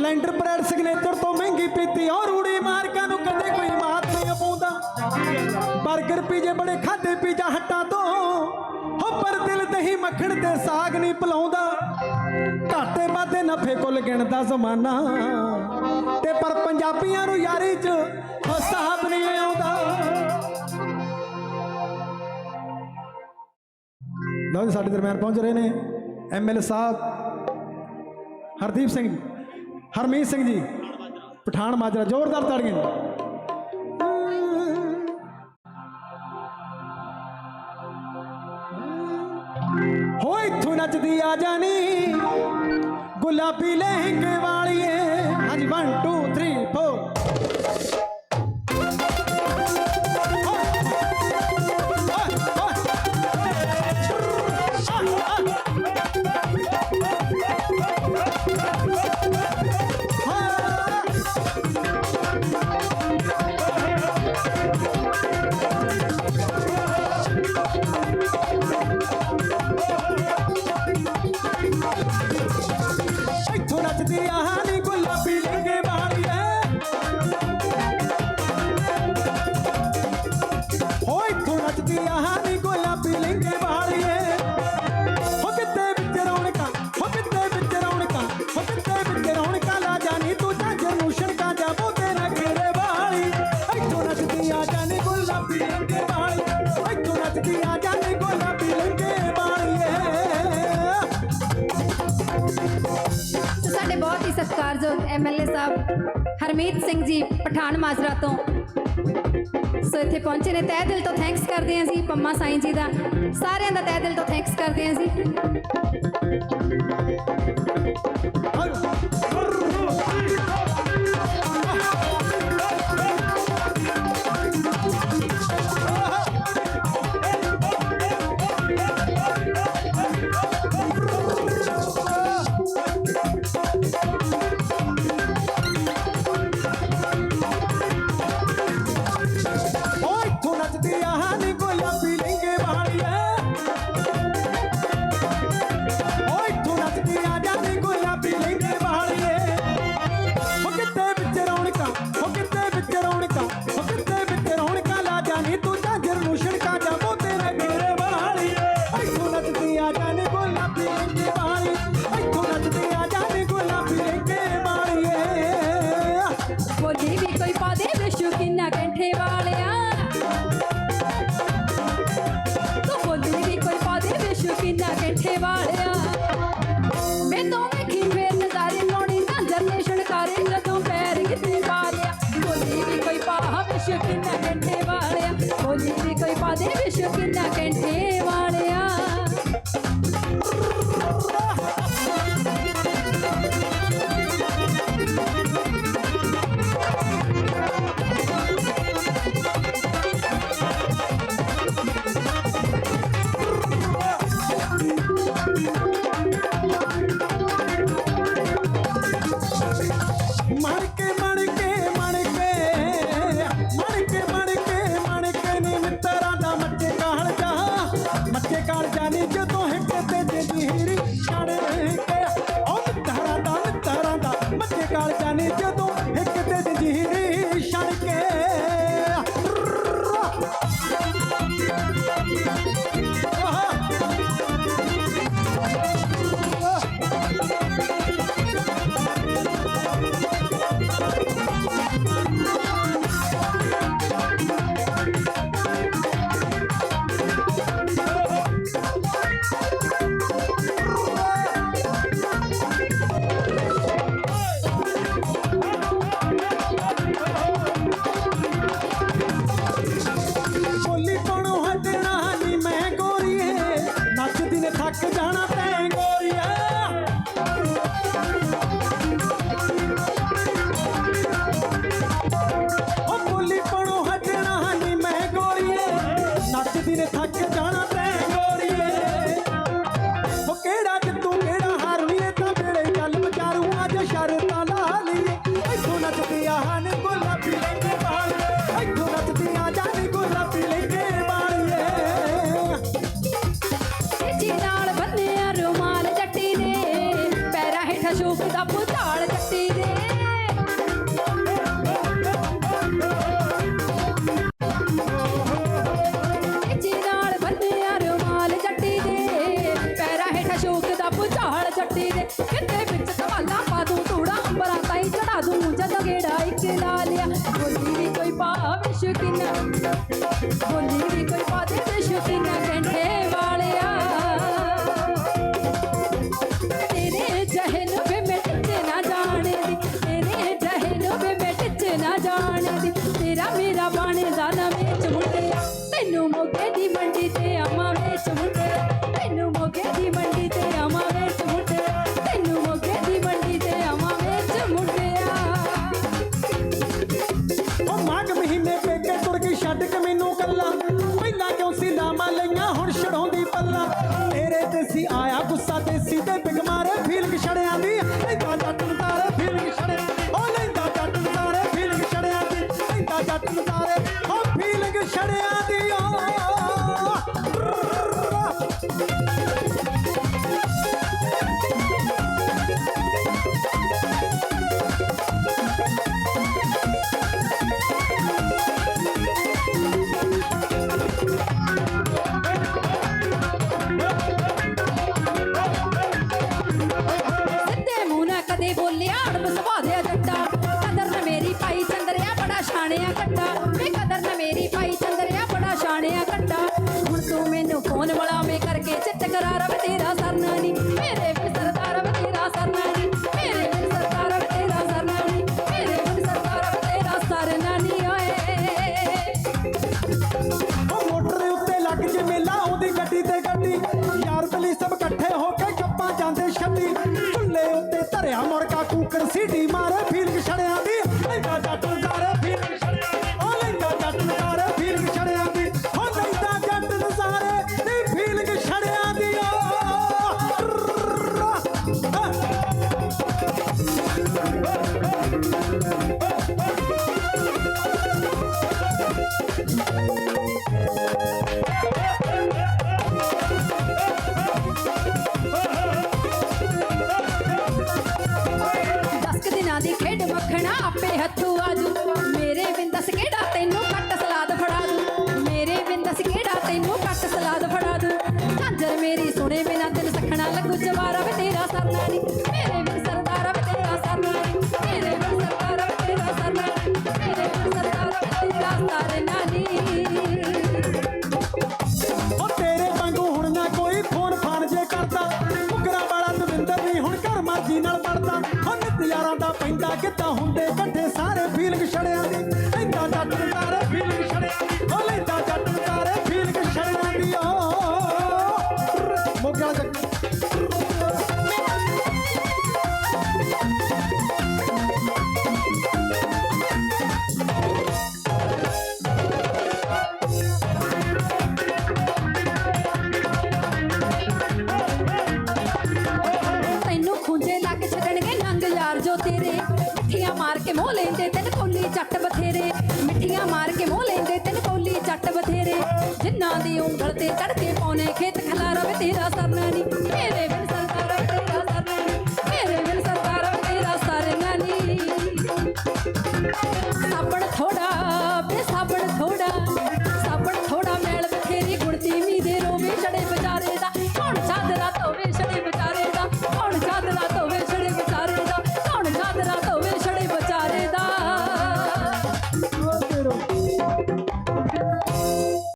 Blender bread signature ਤੋਂ ਮਹਿੰਗੀ ਪੀਤੀ ਔਰ ਰੂੜੀ ਮਾਰਕਾਂ ਨੂੰ ਕਦੇ ਕੋਈ ਮਾਤ ਨਹੀਂ ਪਾਉਂਦਾ 버ਗਰ ਪੀਜੇ ਬੜੇ ਖਾਦੇ ਪੀਜਾ ਹੱਟਾਂ ਤੋਂ। ਹੋ ਪਰ ਦਿਲ ਦਹੀਂ ਮੱਖਣ ਤੇ ਸਾਗ ਨਹੀਂ ਪਲਾਉਂਦਾ। ਘਾਟੇ ਵਾਦੇ ਨਫੇ ਕੁੱਲ ਗਿਣਦਾ ਜ਼ਮਾਨਾ। ਤੇ ਪਰ ਪੰਜਾਬੀਆਂ ਨੂੰ ਯਾਰੀ 'ਚ ਹਸਾਬ ਨਹੀਂ ਆਉਂਦਾ। ਲਓ ਸਾਡੇ ਦਰਮਿਆਨ ਪਹੁੰਚ ਰਹੇ ਨੇ ਐਮਐਲਏ ਸਾਹਿਬ ਹਰਦੀਪ ਸਿੰਘ। ਜੀ ਹਰਮੀਤ ਸਿੰਘ ਜੀ, ਪਠਾਨ ਮਾਜਰਾ, ਜ਼ੋਰਦਾਰ ਤਾੜੀਆਂ ਜੀ। ਹੋ ਇਥੋਂ ਨੱਚਦੀ ਆ ਜਾਨੀ, ਗੁਲਾਬੀ ਲਹਿੰਗੇ ਵਾਲੀਏ, ਹਾਂਜੀ 1 2 ਐਮਐਲਏ ਸਾਹਿਬ ਹਰਮੀਤ ਸਿੰਘ ਜੀ ਪਠਾਨ ਮਾਜਰਾ ਤੋਂ। ਸੋ ਇੱਥੇ ਪਹੁੰਚੇ ਨੇ। ਤਹਿ ਦਿਲ ਤੋਂ ਥੈਂਕਸ ਕਰਦੇ ਆਂ ਜੀ, ਪੰਮਾ ਸਾਈਂ ਜੀ ਦਾ। ਸਾਰਿਆਂ ਦਾ ਤਹਿ ਦਿਲ ਤੋਂ ਥੈਂਕਸ ਕਰਦੇ ਆਂ ਜੀ। বেতন ਲੱਖ ਜਾਣਾ ਇੱਕ ਲਿਆ। ਬੋਲੀ ਵੀ ਕੋਈ ਪਾਵੇ ਸ਼ੁਕਿਨਾ। ਬੋਲੀ ਵੀ ਕੋਈ ਪਾ ਦੇ ਸ਼ੁਕਿਨਾ ਕੰਠੇ ਵਾਲਿਆ। ਤੇਰੇ ਜਹਨ ਵੇ ਮੈਂ ਟਿੱਚ ਨਾ ਜਾਣਦੀ, ਤੇਰੇ ਜਹਨ ਵੇ ਮੈਂ ਟਿੱਚ ਨਾ ਜਾਣਦੀ। ਤੇਰਾ ਮੇਰਾ ਬਣਦਾ ਨਾ ਵਿੱਚ ਮੁੰਡਿਆ। ਤੈਨੂੰ ਮੋਗੇ ਦੀ ਮੰਡੀ ਕਿਉਂ ਲਈਆਂ, ਹੁਣ ਛੜਾਉਂਦੀ ਪੱਲਾ। ਤੇਰੇ ਤੇ ਸੀ ਆਇਆ ਗੁੱਸਾ, ਤੇ ਸੀ ਤੇ ਬਿਗ ਫੀਲ ਫੀਲਿੰਗ ਛੜਿਆਂ ਦੀ। ਲੈਂਦਾ ਜੱਟ ਬੋਲਿਆ ਅੜਬ ਦਸ ਕੁ ਦਿਨਾਂ ਦੀ ਖੇਡ ਮੱਖਣਾ ਆਪੇ ਹੱਥੋਂ ਆਜੂ। ਮੇਰੇ ਬਿੰਦਸ ਕਿਹੜਾ ਤੈਨੂੰ ਕੱਟ ਸਲਾਦ ਫੜਾ ਦੂ ਮੇਰੇ ਬਿੰਦਸ ਕਿਹੜਾ ਤੈਨੂੰ ਕੱਟ ਸਲਾਦ ਫੜਾ ਦੂ ਝਾਂਜਰ ਮੇਰੀ ਸੁਣੇ ਬਿਨਾ ਦਿਲ ਸਖਣਾ ਲੱਗੂ, ਜਵਾਰਾ ਵੇ ਤੇਰਾ ਸਰਨਾ ਨੀ ਦਾ ਪੈਂਦਾ ਕਿੱਦਾਂ ਹੁੰਦੇ ਇਕੱਠੇ ਸਾਰੇ ਫੀਲਿੰਗ ਛੜਿਆਂ ਦੀ। ਲੈਂਦਾ ਜੱਟ ਨਜ਼ਾਰੇ ਫੀਲਿੰਗ ਛੜਿਆਂ ਦੀ। ਉਹ ਲੈਂਦਾ ਜੱਟ ਨਜ਼ਾਰੇ ਫੀਲਿੰਗ ਛੜਿਆਂ ਦੀ। ਓ, ਮੋਗੇ ਜੱਟ। ਮੋਹ ਲੈਂਦੇ ਤੈਨੂੰ ਕੋਲੀ ਚੱਟ ਬਥੇਰੇ। ਮਿੱਠੀਆਂ ਮਾਰ ਕੇ ਮੋਹ ਲੈਂਦੇ ਤੈਨੂੰ ਕੋਲੀ ਚੱਟ ਬਥੇਰੇ। ਜਿਨ੍ਹਾਂ ਦੀ ਉਂਗਲ ਤੇ ਚੜ ਕੇ ਪਾਉਨੇ ਖੇਤ ਖਲਾਰਾ ਵੇ ਤੇਰਾ ਸਰਨਾ ਨੀ ਮੇਰੇ ਬਿਨ ਸਰਦਾਰ ਵੇ ਤੇਰਾ ਸਰਨਾ ਨੀ ਮੇਰੇ ਬਿਨ ਸਰਦਾਰ ਵੇ ਤੇਰਾ ਸਰਨਾ ਨੀ ਸਾਬਣ ਥੋੜਾ ਵੇ ਸਾਬਣ